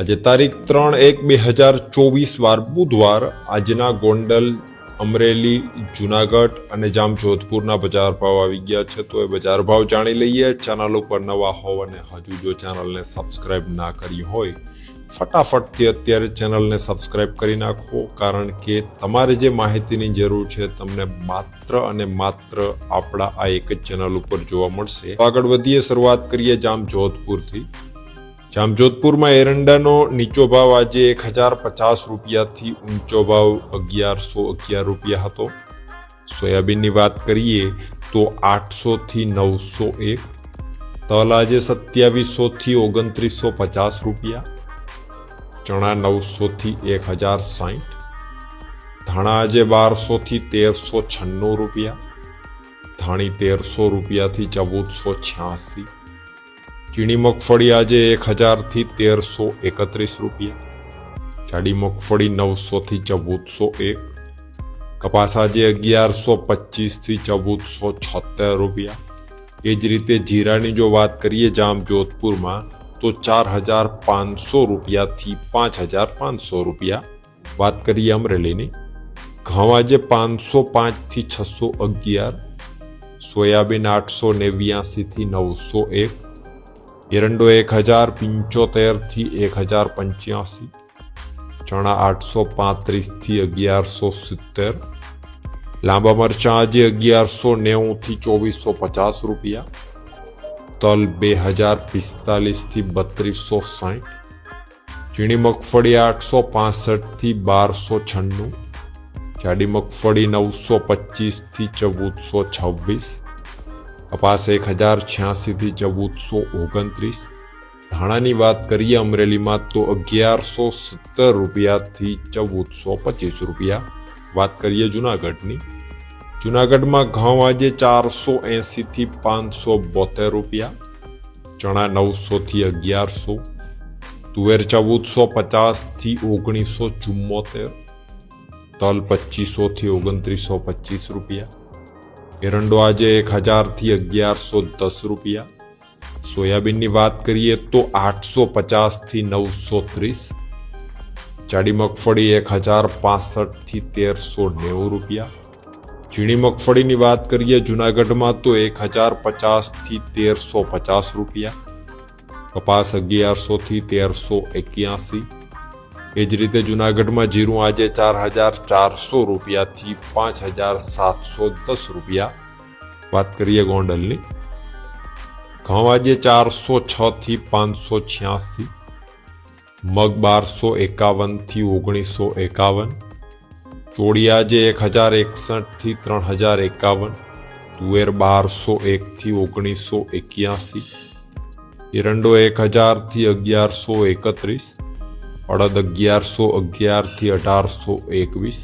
આજે તારીખ ત્રણ એક બે હજાર ચોવીસ વાર બુધવાર આજના ગોંડલ, અમરેલી, જુનાગઢ અને જામજોધપુરના બજાર ભાવ આવી ગયા છે. તો એ બજાર ભાવ જાણી લઈએ. ચેનલ ઉપર નવા હોવ અને હજુ જો ચેનલને સબસ્ક્રાઇબ ના કરી હોય ફટાફટથી અત્યારે ચેનલને સબસ્ક્રાઇબ કરી નાખો. કારણ કે તમારે જે માહિતીની જરૂર છે, તમને માત્ર અને માત્ર આપણા આ એક જ ચેનલ ઉપર જોવા મળશે. આગળ વધીએ, શરૂઆત કરીએ જામજોધપુરથી. જામજોધપુરમાં એરંડાનો નીચો ભાવ આજે એક હજાર પચાસ રૂપિયાથી ઊંચો ભાવ અગિયારસો અગિયાર રૂપિયા હતો. સોયાબીનની વાત કરીએ તો આઠસોથી નવસો એક. તલ આજે સત્યાવીસોથી ઓગણત્રીસો પચાસ રૂપિયા. ચણા નવસોથી એક હજાર સાઠ ધાણા આજે બારસોથી તેરસો છન્નું રૂપિયા. ધાણી તેરસો રૂપિયાથી ચૌદસો છ્યાસી. ચીણી મગફળી આજે એક હજારથી તેરસો એકત્રીસ રૂપિયા. જાડી મગફળી નવસોથી ચૌદસો એક. કપાસ આજે અગિયારસો પચીસથી ચૌદસો છોતેર રૂપિયા. એ જ રીતે જીરાની જો વાત કરીએ જામ જોધપુરમાં, તો ચાર હજાર પાંચસો રૂપિયાથી પાંચ હજાર પાંચસો રૂપિયા. વાત કરીએ અમરેલીની. ઘઉં આજે પાંચસો પાંચથી છસો અગિયાર. સોયાબીન આઠસો નેવ્યાસીથી નવસો એક. એરંડો એક હજાર પંચોતેરથી એક હજાર પંચ્યાસી ચણા આઠસો પાંત્રીસથી અગિયારસો સિત્તેર લાંબા મરચાં આજે અગિયારસો નેવુંથી ચોવીસો પચાસ રૂપિયા તલ બે હજાર પિસ્તાલીસથી બત્રીસો સાઠ ચીણી મગફળી આઠસો પાસઠથી બારસો છન્નું જાડી મગફળી નવસો પચીસથી ચૌદસો છવ્વીસ કપાસ એક હજાર છ્યાસીથી ચૌદસો ઓગણત્રીસ. ધાણાની વાત કરીએ, અમરેલીમાં તો અગિયારસો સત્તર રૂપિયાથી ચૌદસો પચીસ રૂપિયા. વાત કરીએ જુનાગઢની. જુનાગઢમાં ઘઉં આજે ચારસો એંસીથી પાંચસો બોતેર રૂપિયા. ચણા નવસોથી અગિયારસો. તુવેર ચૌદસો પચાસથી ઓગણીસો ચુમ્મોતેર. તલ પચીસોથી ઓગણત્રીસો પચીસ રૂપિયા. એરંડો આજે એક હજારથી અગિયારસો દસ રૂપિયા. સોયાબીનની વાત કરીએ તો આઠસો પચાસથી નવસો ત્રીસ. જાડી મગફળી એક હજાર પાસઠથી તેરસો નેવું રૂપિયા. ઝીણી મગફળીની વાત કરીએ જુનાગઢમાં તો એક હજાર પચાસથી તેરસો પચાસ રૂપિયા. કપાસ અગિયારસોથી તેરસો એક્યાસી. એ જ રીતે જુનાગઢમાં જીરું આજે ચાર હજાર ચારસો રૂપિયાથી પાંચ હજાર સાતસો દસ રૂપિયા. વાત કરીએ ગોંડલની. ઘઉં આજે ચારસો છથી પાંચસો છ્યાસી મગ બારસો એકાવનથી ઓગણીસો એકાવન ચોળી આજે એક હજાર એકસઠથી ત્રણ હજાર એકાવન તુવેર બારસો એકથી ઓગણીસો એક્યાસી એરંડો એક હજારથી અગિયારસો એકત્રીસ અડદ અગિયારસો અગિયારથી અઢારસો એકવીસ.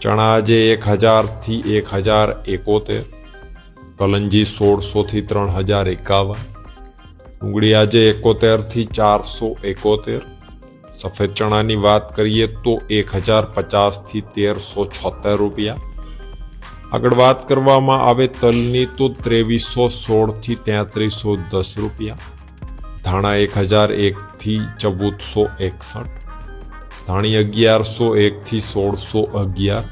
ચણા આજે એક હજારથી એક હજાર એકોતેર. કલંજી સોળસોથી ત્રણ હજાર એકાવન. ડુંગળી આજે એકોતેરથી ચારસો એકોતેર. સફેદ ચણાની વાત કરીએ તો એક હજાર પચાસથી તેરસો છોતેર રૂપિયા. આગળ વાત કરવામાં આવે તલની તો ત્રેવીસો સોળથી તેત્રીસો દસ રૂપિયા. ધાણા એક હજાર એકથી ચૌદસો એકસઠ, ધાણી અગિયારસો એકથી સોળસો અગિયાર,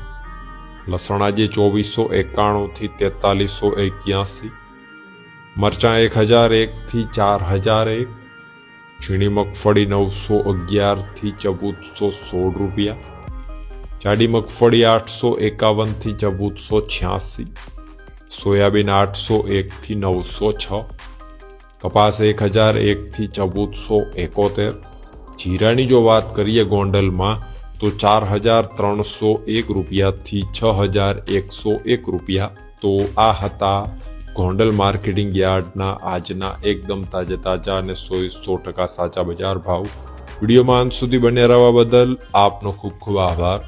લસણ આજે ચોવીસો એકાણુંથી તેતાલીસો એક્યાસી, મરચાં એક હજાર એકથી ચાર હજાર એક, ઝીણી મગફળી નવસો અગિયારથી ચૌદસો સોળ રૂપિયા, જાડી મગફળી આઠસો એકાવનથી ચૌદસો છ્યાસી, સોયાબીન આઠસો એકથી નવસો છ કપાસ એક હજાર એકથી ચૌદસો એકોતેર. જીરાની જો વાત કરીએ ગોંડલમાં, તો ચાર હજાર ત્રણસો એક રૂપિયાથી છ હજાર એકસો એક રૂપિયા. તો આ હતા ગોંડલ માર્કેટિંગ યાર્ડના આજના એકદમ તાજા તાજા અને સો સો ટકા સાચા બજાર ભાવ. વિડીયોમાં અંત સુધી બન્યા રહેવા બદલ આપનો ખૂબ ખૂબ આભાર.